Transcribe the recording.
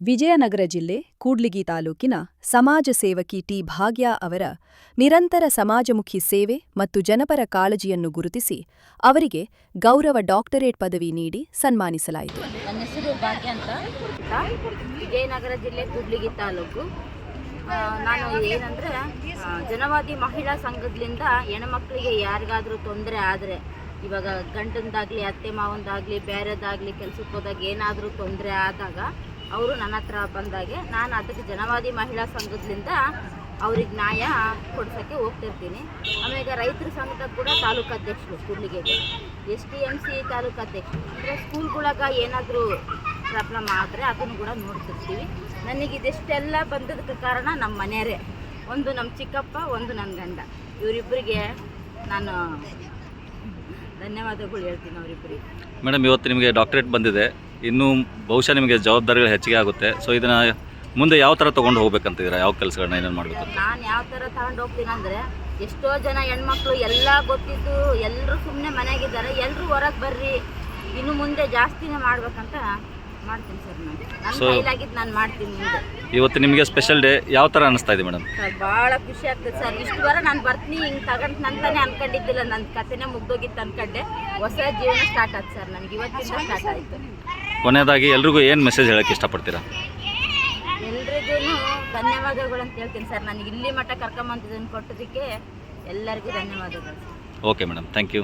ವಿಜಯನಗರ ಜಿಲ್ಲೆ ಕೂಡ್ಲಿಗಿ ತಾಲೂಕಿನ ಸಮಾಜ ಸೇವಕಿ ಟಿ ಭಾಗ್ಯ ಅವರ ನಿರಂತರ ಸಮಾಜಮುಖಿ ಸೇವೆ ಮತ್ತು ಜನಪರ ಕಾಳಜಿಯನ್ನು ಗುರುತಿಸಿ ಅವರಿಗೆ ಗೌರವ ಡಾಕ್ಟರೇಟ್ ಪದವಿ ನೀಡಿ ಸನ್ಮಾನಿಸಲಾಯಿತು. ನನ್ನ ಹೆಸರು ಭಾಗ್ಯ ಅಂತ. ವಿಜಯನಗರ ಜಿಲ್ಲೆ ಕೂಡ್ಲಿಗಿ ತಾಲೂಕು. ನಾನು ಏನಂದ್ರೆ ಜನವಾದಿ ಮಹಿಳಾ ಸಂಘದಿಂದ ಹೆಣ್ಮಕ್ಳಿಗೆ ಯಾರಿಗಾದರೂ ತೊಂದರೆ ಆದ್ರೆ, ಇವಾಗ ಗಂಟಂದಾಗ್ಲಿ ಅತ್ತೆ ಮಾವಂದಾಗ್ಲಿ, ಬೇರೆದಾಗ್ಲಿ ಕೆಲ್ಸಕ್ಕೆ ಹೋದಾಗ ಏನಾದರೂ ತೊಂದರೆ ಆದಾಗ ಅವರು ನನ್ನ ಹತ್ರ ಬಂದಾಗೆ ನಾನು ಅದಕ್ಕೆ ಜನವಾದಿ ಮಹಿಳಾ ಸಂಘದಿಂದ ಅವ್ರಿಗೆ ನ್ಯಾಯ ಕೊಡ್ಸೋಕ್ಕೆ ಹೋಗ್ತಿರ್ತೀನಿ. ಆಮೇಲೆ ರೈತರ ಸಂಘದ ಕೂಡ ತಾಲೂಕು ಅಧ್ಯಕ್ಷರು ಕೂಡ್ಲಿಗೆಗೆ S T M C taluk ಅಧ್ಯಕ್ಷರು. ಅಂದರೆ ಸ್ಕೂಲ್ಗಳಾಗ ಏನಾದರೂ ಪ್ರಾಬ್ಲಮ್ ಆದರೆ ಅದನ್ನು ಕೂಡ ನೋಡ್ತಿರ್ತೀವಿ. ನನಗೆ ಇದಿಷ್ಟೆಲ್ಲ ಬಂದದಕ್ಕೆ ಕಾರಣ ನಮ್ಮ ಮನೆಯವರೇ. ಒಂದು ನಮ್ಮ ಚಿಕ್ಕಪ್ಪ, ಒಂದು ನನ್ನ ಗಂಡ. ಇವರಿಬ್ಬರಿಗೆ ನಾನು ಧನ್ಯವಾದಗಳು ಹೇಳ್ತೀನಿ ಅವರಿಬ್ಬರಿಗೆ. ಮೇಡಮ್, ಇವತ್ತು ನಿಮಗೆ ಡಾಕ್ಟ್ರೇಟ್ ಬಂದಿದೆ. ಇನ್ನೂ ಬಹುಶಃ ನಿಮಗೆ ಜವಾಬ್ದಾರಿಗಳು ಹೆಚ್ಚಿಗೆ ಆಗುತ್ತೆ. ಸೊ ಇದನ್ನು ಮುಂದೆ ಯಾವ ಥರ ತೊಗೊಂಡು ಹೋಗ್ಬೇಕಂತಿದ್ದೀರಾ? ಯಾವ ಕೆಲಸಗಳನ್ನ ಏನೇನು ಮಾಡಬೇಕು ನಾನು ಯಾವ ಥರ ತಗೊಂಡು ಹೋಗ್ತೀನಿ ಅಂದರೆ, ಎಷ್ಟೋ ಜನ ಹೆಣ್ಮಕ್ಳು ಎಲ್ಲ ಗೊತ್ತಿದ್ದು ಎಲ್ಲರೂ ಸುಮ್ಮನೆ ಮನೆಯಾಗಿದ್ದಾರೆ ಎಲ್ಲರೂ ಹೊರಗೆ ಬರ್ರಿ. ಇನ್ನು ಮುಂದೆ ಜಾಸ್ತಿನೇ ಮಾಡ್ಬೇಕಂತ ಮಾಡ್ತೀನಿ ಸರ್ ನಾನು. ನನ್ನ So- ಕೈಲಾಗಿದ್ದು ನಾನು ಮಾಡ್ತೀನಿ ಮುಂದೆ ಇವತ್ತು ನಿಮಗೆ ಸ್ಪೆಷಲ್ ಡೇ ಯಾವ ಥರ ಅನಿಸ್ತಾ ಇದೆ ಮೇಡಮ್? ಸರ್ ಭಾಳ ಖುಷಿ ಆಗ್ತದೆ ಸರ್. ಇಷ್ಟು ವಾರ ನಾನು ಬರ್ತೀನಿ ಹಿಂಗೆ ತಗೊಂಡು ನಂತಾನೆ ಅನ್ಕೊಂಡಿದ್ದಿಲ್ಲ ನನ್ನ ಕಥೆನೇ ಮುಗ್ದೋಗಿತ್ತು ಅನ್ಕೊಂಡೆ. ಹೊಸ ಜೀವನ ಸ್ಟಾರ್ಟ್ ಆಯ್ತು ಸರ್ ನನಗೆ ಇವತ್ತಿಂದ ಸ್ಟಾರ್ಟ್ ಆಯಿತು. ಕೊನೆಯದಾಗಿ ಎಲ್ರಿಗೂ ಏನು ಮೆಸೇಜ್ ಹೇಳೋಕ್ಕೆ ಇಷ್ಟಪಡ್ತೀರಾ? ಎಲ್ರಿಗೂ ಧನ್ಯವಾದಗಳು ಅಂತ ಹೇಳ್ತೀನಿ ಸರ್. ನನಗೆ ಇಲ್ಲಿ ಮಟ್ಟ ಕರ್ಕೊಂಬಂದಿದ್ದನ್ನು ಕೊಟ್ಟದಕ್ಕೆ ಎಲ್ಲರಿಗೂ ಧನ್ಯವಾದಗಳು ಓಕೆ ಮೇಡಮ್ ಥ್ಯಾಂಕ್ ಯು